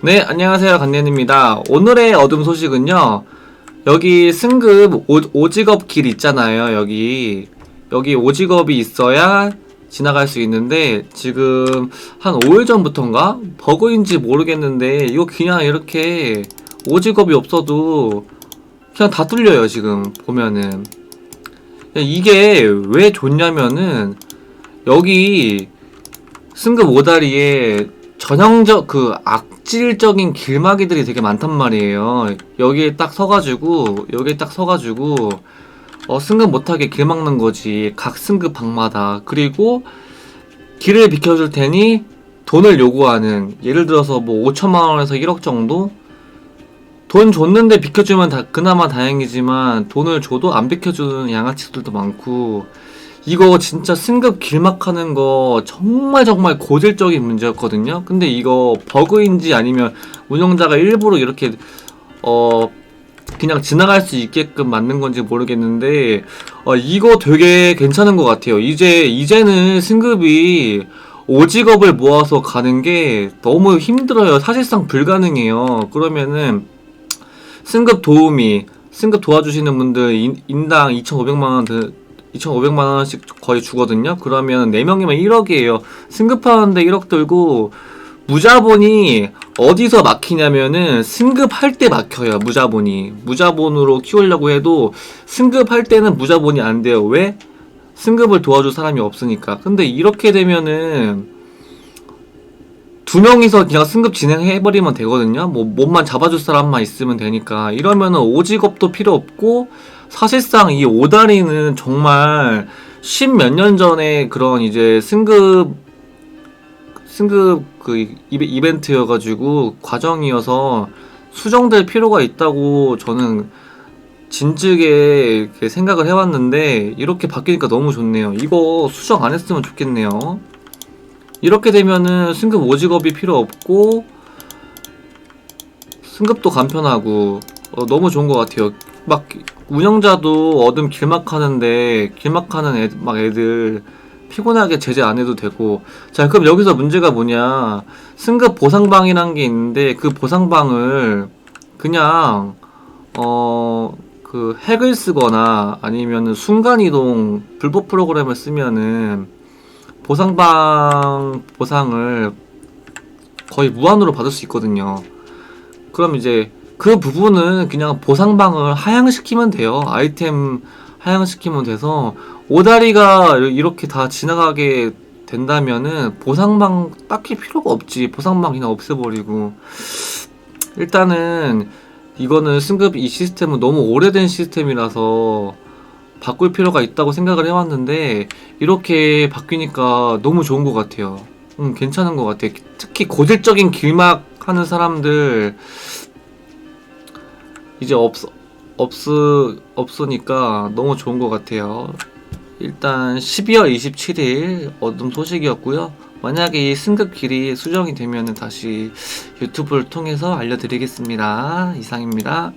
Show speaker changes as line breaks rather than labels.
네, 안녕하세요. 간년입니다. 오늘의 어둠 소식은요. 여기 승급 오, 오직업 길 있잖아요. 여기. 여기 오직업이 있어야 지나갈 수 있는데 지금 한 5일 전부터인가? 버그인지 모르겠는데 이거 그냥 이렇게 오직업이 없어도 그냥 다 뚫려요, 지금 보면은. 이게 왜 좋냐면은 여기 승급 오다리에 전형적 그 악질적인 길막이들이 되게 많단 말이에요. 여기에 딱 서가지고 여기에 딱 서가지고 어 승급 못하게 길 막는 거지. 각 승급 방마다 그리고 길을 비켜줄 테니 돈을 요구하는 예를 들어서 뭐 5천만 원에서 1억 정도 돈 줬는데 비켜주면 다 그나마 다행이지만 돈을 줘도 안 비켜주는 양아치들도 많고 이거 진짜 승급 길막하는 거 정말 정말 고질적인 문제였거든요. 근데 이거 버그인지 아니면 운영자가 일부러 이렇게 어 그냥 지나갈 수 있게끔 만든 건지 모르겠는데 어 이거 되게 괜찮은 것 같아요. 이제 이제는 승급이 오직업을 모아서 가는 게 너무 힘들어요. 사실상 불가능해요. 그러면은 승급 도우미, 승급 도와주시는 분들 인, 인당 2,500만 원 2,500만 원씩 거의 주거든요. 그러면 4명이면 1억이에요. 승급하는데 1억 들고 무자본이 어디서 막히냐면은 승급할 때 막혀요. 무자본이. 무자본으로 키우려고 해도 승급할 때는 무자본이 안 돼요. 왜? 승급을 도와줄 사람이 없으니까. 근데 이렇게 되면은 두 명이서 그냥 승급 진행해버리면 되거든요. 뭐 몸만 잡아줄 사람만 있으면 되니까 이러면은 오직업도 필요 없고 사실상 이 오다리는 정말 십 몇 년 전에 그런 이제 승급 승급 그 이벤트여가지고 과정이어서 수정될 필요가 있다고 저는 진즉에 생각을 해왔는데 이렇게 바뀌니까 너무 좋네요. 이거 수정 안 했으면 좋겠네요. 이렇게 되면은 승급 오직업이 필요 없고 승급도 간편하고 어, 너무 좋은 것 같아요. 막 운영자도 어둠 길막하는데 길막하는 애, 막 애들 피곤하게 제재 안 해도 되고 자 그럼 여기서 문제가 뭐냐 승급 보상방이란 게 있는데 그 보상방을 그냥 어 그 핵을 쓰거나 아니면은 순간이동 불법 프로그램을 쓰면은 보상방 보상을 거의 무한으로 받을 수 있거든요. 그럼 이제 그 부분은 그냥 보상방을 하향시키면 돼요. 아이템 하향시키면 돼서 오다리가 이렇게 다 지나가게 된다면은 보상방 딱히 필요가 없지. 보상방 그냥 없애버리고 일단은 이거는 승급 이 시스템은 너무 오래된 시스템이라서 바꿀 필요가 있다고 생각을 해왔는데 이렇게 바뀌니까 너무 좋은 것 같아요. 음, 괜찮은 것 같아요. 특히 고질적인 길막 하는 사람들 이제 없 없으 없으니까 너무 좋은 것 같아요. 일단 12월 27일 어둠 소식이었고요. 만약에 이 승급 길이 수정이 되면 다시 유튜브를 통해서 알려드리겠습니다. 이상입니다.